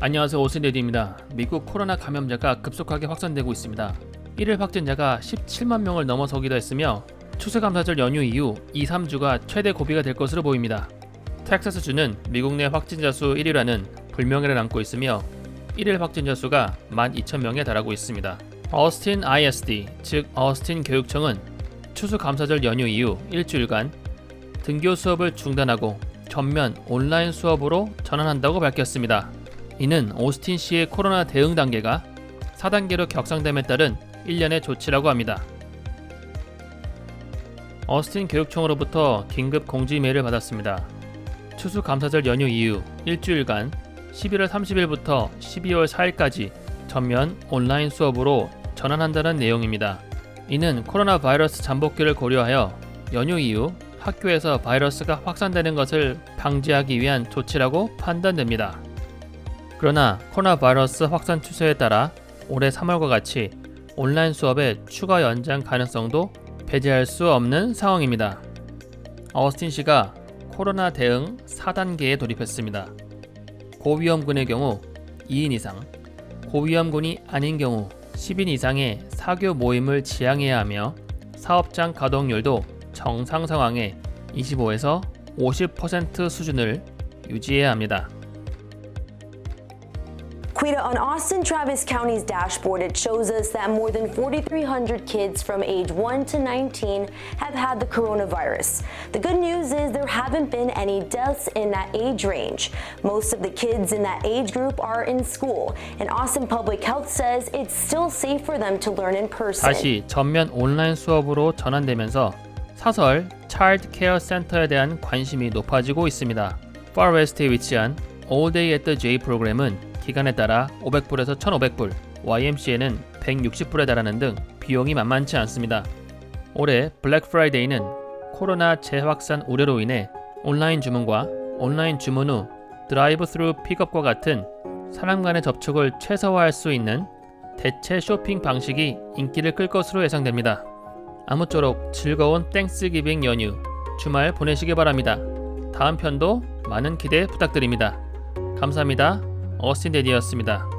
안녕하세요 오스데디입니다. 미국 코로나 감염자가 급속하게 확산되고 있습니다. 1일 확진자가 17만 명을 넘어서기도 했으며 추수감사절 연휴 이후 2, 3주가 최대 고비가 될 것으로 보입니다. 텍사스주는 미국 내 확진자 수 1위라는 불명예를 안고 있으며 1일 확진자 수가 12,000명에 달하고 있습니다. 어스틴 ISD, 즉 어스틴 교육청은 추수감사절 연휴 이후 일주일간 등교 수업을 중단하고 전면 온라인 수업으로 전환한다고 밝혔습니다. 이는 오스틴 시의 코로나 대응 단계가 4단계로 격상됨에 따른 일련의 조치라고 합니다. 어스틴 교육청으로부터 긴급 공지 메일을 받았습니다. 추수감사절 연휴 이후 일주일간 11월 30일부터 12월 4일까지 전면 온라인 수업으로 전환한다는 내용입니다. 이는 코로나 바이러스 잠복기를 고려하여 연휴 이후 학교에서 바이러스가 확산되는 것을 방지하기 위한 조치라고 판단됩니다. 그러나 코로나 바이러스 확산 추세에 따라 올해 3월과 같이 온라인 수업의 추가 연장 가능성도 배제할 수 없는 상황입니다. 어스틴 씨가 코로나 대응 4단계에 돌입했습니다. 고위험군의 경우 2인 이상, 고위험군이 아닌 경우 10인 이상의 사교 모임을 지양해야 하며 사업장 가동률도 정상 상황의 25에서 50% 수준을 유지해야 합니다. Quita, on Austin Travis County's dashboard, it shows us that more than 4,300 kids from age 1 to 19 have had the coronavirus. The good news is there haven't been any deaths in that age range. Most of the kids in that age group are in school, and Austin Public Health says it's still safe for them to learn in person. 다시 전면 온라인 수업으로 전환되면서 사설 차일드 케어 센터에 대한 관심이 높아지고 있습니다. 파웨스트에 위치한 All Day at the J 프로그램은 기간에 따라 500불에서 1,500불, YMCA는 160불에 달하는 등 비용이 만만치 않습니다. 올해 블랙 프라이데이는 코로나 재확산 우려로 인해 온라인 주문과 온라인 주문 후 드라이브 스루 픽업과 같은 사람 간의 접촉을 최소화할 수 있는 대체 쇼핑 방식이 인기를 끌 것으로 예상됩니다. 아무쪼록 즐거운 땡스기빙 연휴 주말 보내시기 바랍니다. 다음 편도 많은 기대 부탁드립니다. 감사합니다. 어스틴 데디였습니다.